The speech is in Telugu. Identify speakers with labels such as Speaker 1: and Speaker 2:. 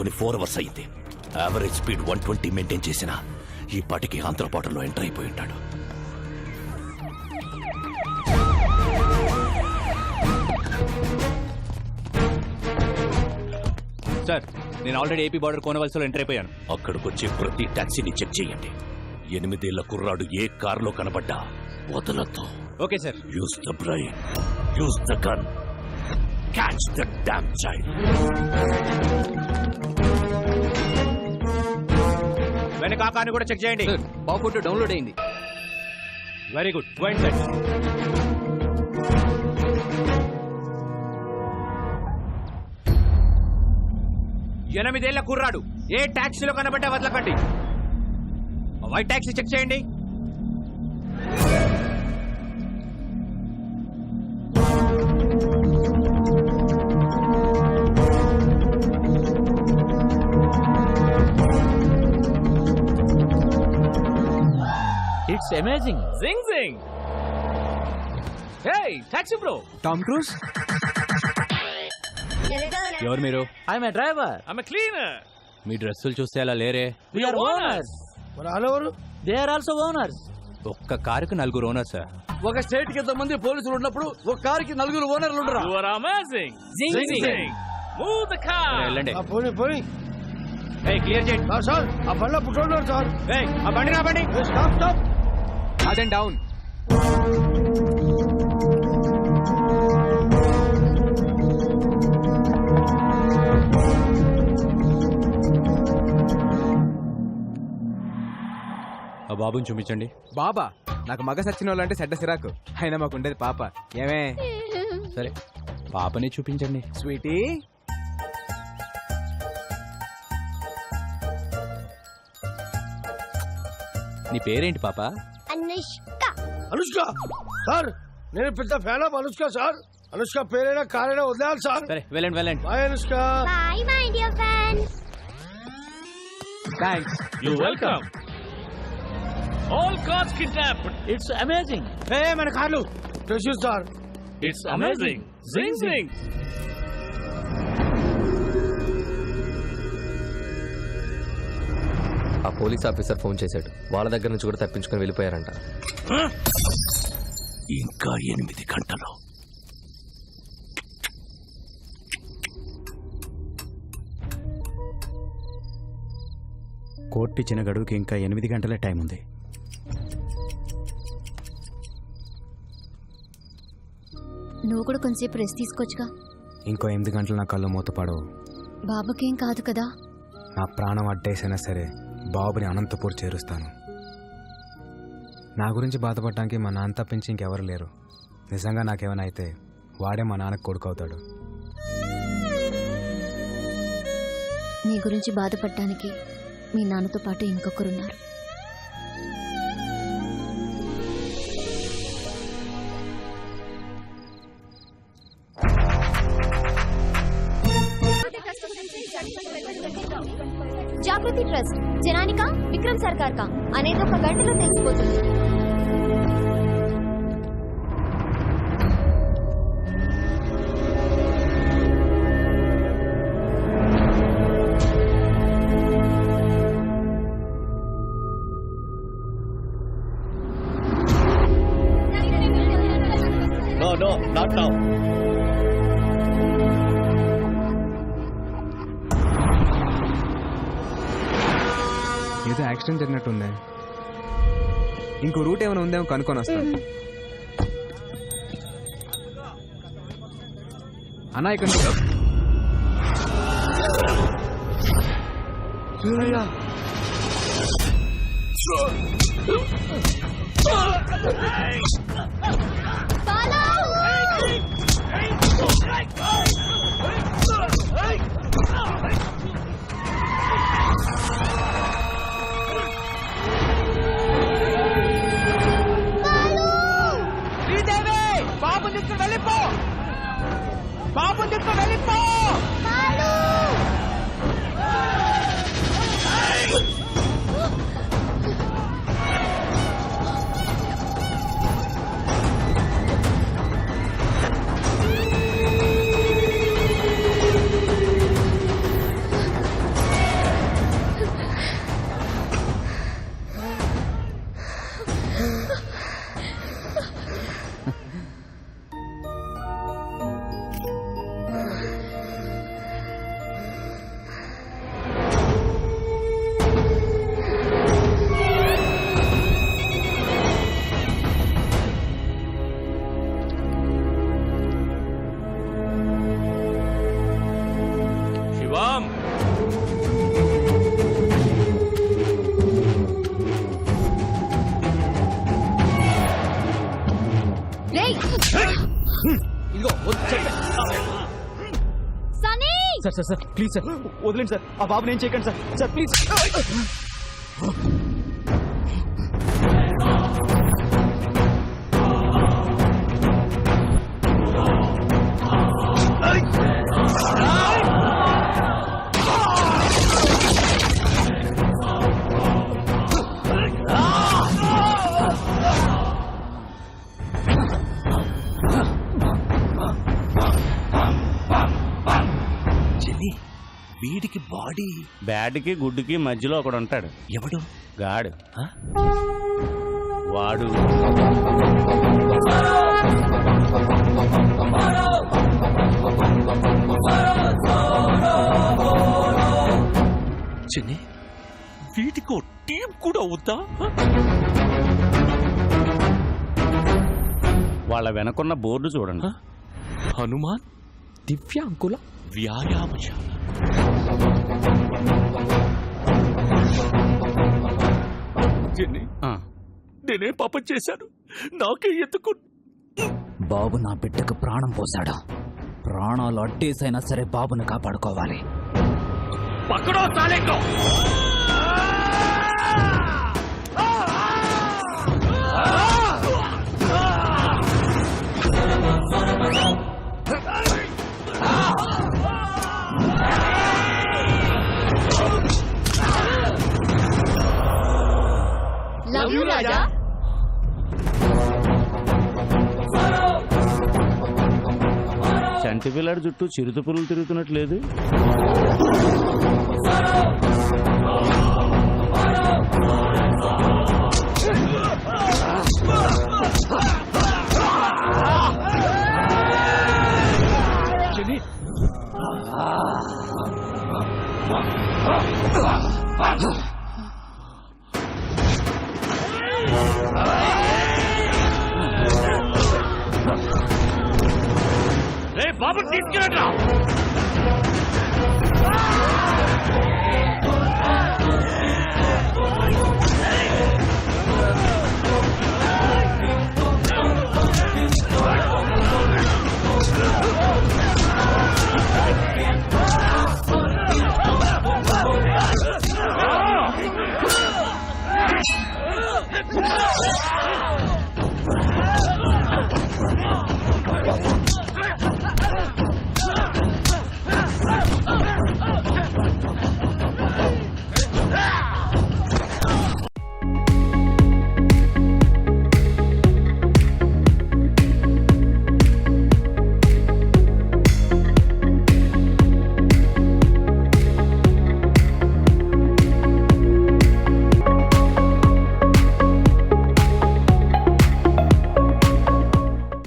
Speaker 1: తెచ్చుకుని ఫోర్ అవర్స్ అయింది average speed one twenty maintain చేసిన ఈ పాటికి ఆంధ్రపాటలో ఎంటర్ అయిపోయి ఉంటాడు.
Speaker 2: సార్ నేను ఆల్రెడీ ఏపీ బార్డర్ కోనవలసలో ఎంటర్ అయిపోయాను.
Speaker 1: అక్కడికొచ్చే ప్రతి టాక్సీని చెక్ చేయండి. ఎనిమిదేళ్ళ కుర్రాడు ఏ కారులో కనబడ్డా? వదలతో
Speaker 2: okay sir
Speaker 1: use the brain use the gun catch the damn child
Speaker 2: వెనక ఆ కార్ని కూడా చెక్ చేయండి.
Speaker 3: బాఫోటో డౌన్లోడ్ అయింది.
Speaker 2: Very good go inside ఎనిమిదేళ్ళ కుర్రాడు. ఏ ట్యాక్సీలో కనబడ్డా వదలకండి. వైట్ ట్యాక్సీ చెక్ చేయండి.
Speaker 4: ఇట్స్ అమేజింగ్
Speaker 2: జింగ్ జింగ్ hey taxi bro
Speaker 3: Tom Cruise
Speaker 2: ఎవరు మీరు?
Speaker 4: ఐఎమ్ ఏ డ్రైవర్
Speaker 2: ఆమె క్లీనర్ మీ డ్రెస్సులు చూస్తే అలా లేరే.
Speaker 4: We are owners they are also owners
Speaker 2: ఒక్క కారుకు నలుగురు ఓనర్ సార్
Speaker 3: ఒక స్టేట్కి ఎంతమంది పోలీసులు ఉన్నప్పుడు ఒక కారుకి నలుగురు ఓనర్లు ఉండరా?
Speaker 5: You are amazing.
Speaker 4: Zing,
Speaker 5: Zing,
Speaker 4: zing.
Speaker 5: Move the car.
Speaker 2: వెళ్ళండి.
Speaker 6: పోనీ పోనీ.
Speaker 2: క్లియర్ చేయండి
Speaker 6: సార్ ఆ బండ్లో పుట్టోడు సార్.
Speaker 2: ఏయ్, ఆ బండి నా బండి.
Speaker 6: Stop stop.
Speaker 3: అదే డౌన్
Speaker 2: ఆ బాబుని చూపించండి.
Speaker 3: బాబా నాకు మగ సచ్చిన వాళ్ళంటే చెడ్డ సిరాకు. అయినా మాకు ఉండేది పాప. ఏమే?
Speaker 2: సరే పాపని చూపించండి.
Speaker 3: స్వీటీ?
Speaker 2: నీ పేరేంటి పాప?
Speaker 7: అనుష్క
Speaker 6: అనుష్క సార్ నేను పెద్ద fan of Anushka sir Anushka పేరైనా కారైనా వదిలేయాలి సార్
Speaker 2: సరే వెళ్ళండి వెళ్ళండి
Speaker 6: bye Anushka
Speaker 7: bye my dear friend
Speaker 3: thanks
Speaker 5: You're welcome. All cars kidnapped.
Speaker 4: It's amazing
Speaker 2: ఏ మన కార్లు
Speaker 6: pressure sir
Speaker 5: It's amazing. Zing zing.
Speaker 8: Police officer phone చేశాడు. వాళ్ళ దగ్గర నుంచి కూడా తప్పించుకొని వెళ్ళిపోయారంట.
Speaker 1: ఇంకా ఎనిమిది గంటలు.
Speaker 9: కోర్టు ఇచ్చిన గడువుకి ఇంకా ఎనిమిది గంటలే టైం ఉంది.
Speaker 7: నువ్వు కూడా కొంచెంసేపు రెస్ట్ తీసుకోవచ్చుగా.
Speaker 9: ఇంకో ఎనిమిది గంటలు నా కళ్ళు మూతపడవు.
Speaker 7: బాబుకేం కాదు కదా.
Speaker 9: నా ప్రాణం అడ్డేసైనా సరే బాబుని అనంతపూర్ చేరుస్తాను. నా గురించి బాధపడటానికి మా నాన్న తప్పించి ఇంకెవరు లేరు. నిజంగా నాకేమైనా అయితే వాడే మా నాన్నకు కొడుకవుతాడు.
Speaker 7: నీ గురించి బాధపడటానికి మీ నాన్నతో పాటు ఇంకొకరున్నారు. జాగృతి ట్రస్ట్ జనానికా విక్రమ్ సర్కార్ కా అనేది ఒక గంటలో తెలిసిపోతుంది.
Speaker 9: యాక్సిడెంట్ జరిగినట్టుంది. ఇంకో రూట్ ఏమైనా ఉందేమో కనుక్కొని వస్తాను అన్నా ఇక్కడ
Speaker 3: శ్రీదేవి వెళ్ళిపో. బాబు తీసుకుని వెళ్ళిపో. Sir sir sir please sir వదిలేండి సార్. ఆ బాబుని ఏం చేయకండి సార్.
Speaker 10: Sir please. బాడీ
Speaker 11: బ్యాడ్కి గుడ్డుకి మధ్యలో ఒకడు ఉంటాడు
Speaker 10: ఎవడు?
Speaker 11: గాడు? వాడు.
Speaker 10: చెల్లి వీడికి ఓ టీం కూడా ఉందా
Speaker 11: వాళ్ళ వెనకున్న బోర్డు చూడండి.
Speaker 10: హనుమాన్
Speaker 12: దివ్యాంకుల
Speaker 10: వ్యాయామశాల. నేనే పాపం చేశాను? నాకే ఎందుకు?
Speaker 3: బాబు నా బిడ్డకు ప్రాణం పోశాడు. ప్రాణాలు అడ్డేసైనా సరే బాబును కాపాడుకోవాలి.
Speaker 10: పక్కడో తాలేకో
Speaker 13: యూ రాజా
Speaker 11: చంటి పిల్లాడి చుట్టూ చిరుత పురులు తిరుగుతున్నట్లేదు.
Speaker 5: రే బాబు తీసుకెళ్ళండి